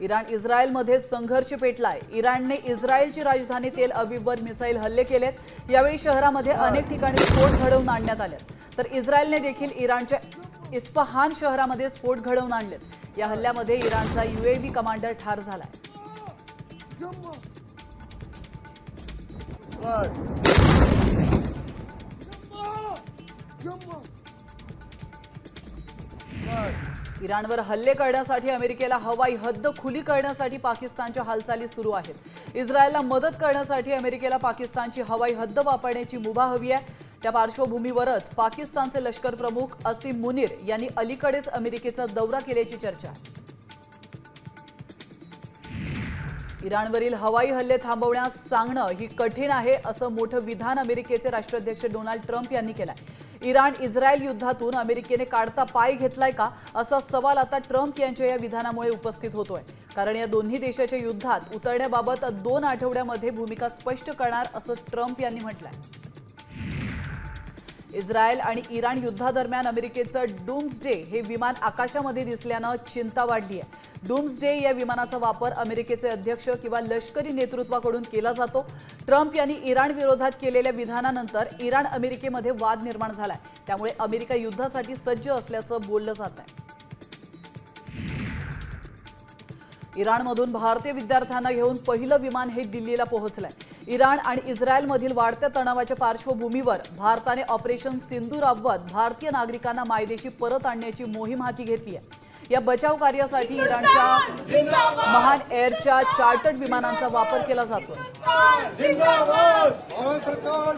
Iran इस्रायलमध्ये संघर्ष पेटलाय. इराणने इस्रायलची राजधानी तेल अविववर मिसाईल हल्ले केलेत. यावेळी शहरामध्ये अनेक ठिकाणी स्फोट घडवून आणण्यात आले तर इस्रायलने देखील इराणच्या इस्फहान शहरामध्ये स्फोट घडवून आणलेत. या हल्ल्यामध्ये इराणचा युएव्ही कमांडर ठार झालाय इराणवर हल्ले करण्यासाठी अमेरिकेला हवाई हद्द खुली करण्यासाठी पाकिस्तानच्या हालचाली सुरू आहेत. इस्रायलला मदत करण्यासाठी अमेरिकेला पाकिस्तानची हवाई हद्द वापरण्याची मुभा हवी आहे. त्या पार्श्वभूमीवरच पाकिस्तानचे लष्कर प्रमुख असीम मुनीर यांनी अलीकडेच अमेरिकेचा दौरा केल्याची चर्चा आहे. इराणवरील हवाई हल्ले थांबवण्यास सांगणं ही कठीण आहे असं मोठं विधान अमेरिकेचे राष्ट्राध्यक्ष डोनाल्ड ट्रम्प यांनी केलंय. इराण इस्रायल युद्धातून अमेरिकेने काढता पाय घेतलाय का असा सवाल आता ट्रम्प यांच्या या विधानामुळे उपस्थित होतोय. कारण या दोन्ही देशाच्या युद्धात उतरण्याबाबत दोन आठवड्यामध्ये भूमिका स्पष्ट करणार असं ट्रम्प यांनी म्हटलंय. इस्रायल आणि इराण युद्धादरम्यान अमेरिकेचं डूम्सडे हे विमान आकाशामध्ये दिसल्यानं चिंता वाढली आहे. डूम्सडे या विमानाचा वापर अमेरिकेचे अध्यक्ष किंवा लष्करी नेतृत्वाकडून केला जातो. ट्रम्प यांनी इराण विरोधात केलेल्या विधानानंतर इराण अमेरिकेमध्ये वाद निर्माण झालाय. त्यामुळे अमेरिका युद्धासाठी सज्ज असल्याचं बोललं जात आहे. इराणमधून भारतीय विद्यार्थ्यांना घेऊन पहिलं विमान हे दिल्लीला पोहोचलंय. इराण आणि इस्रायलमधील वाढत्या तणावाच्या पार्श्वभूमीवर भारताने ऑपरेशन सिंधू राबवत भारतीय नागरिकांना मायदेशी परत आणण्याची मोहीम हाती घेतली आहे. या बचाव कार्यासाठी इराणच्या महान एअरच्या चार्टर्ड विमानांचा वापर केला जातो सरकार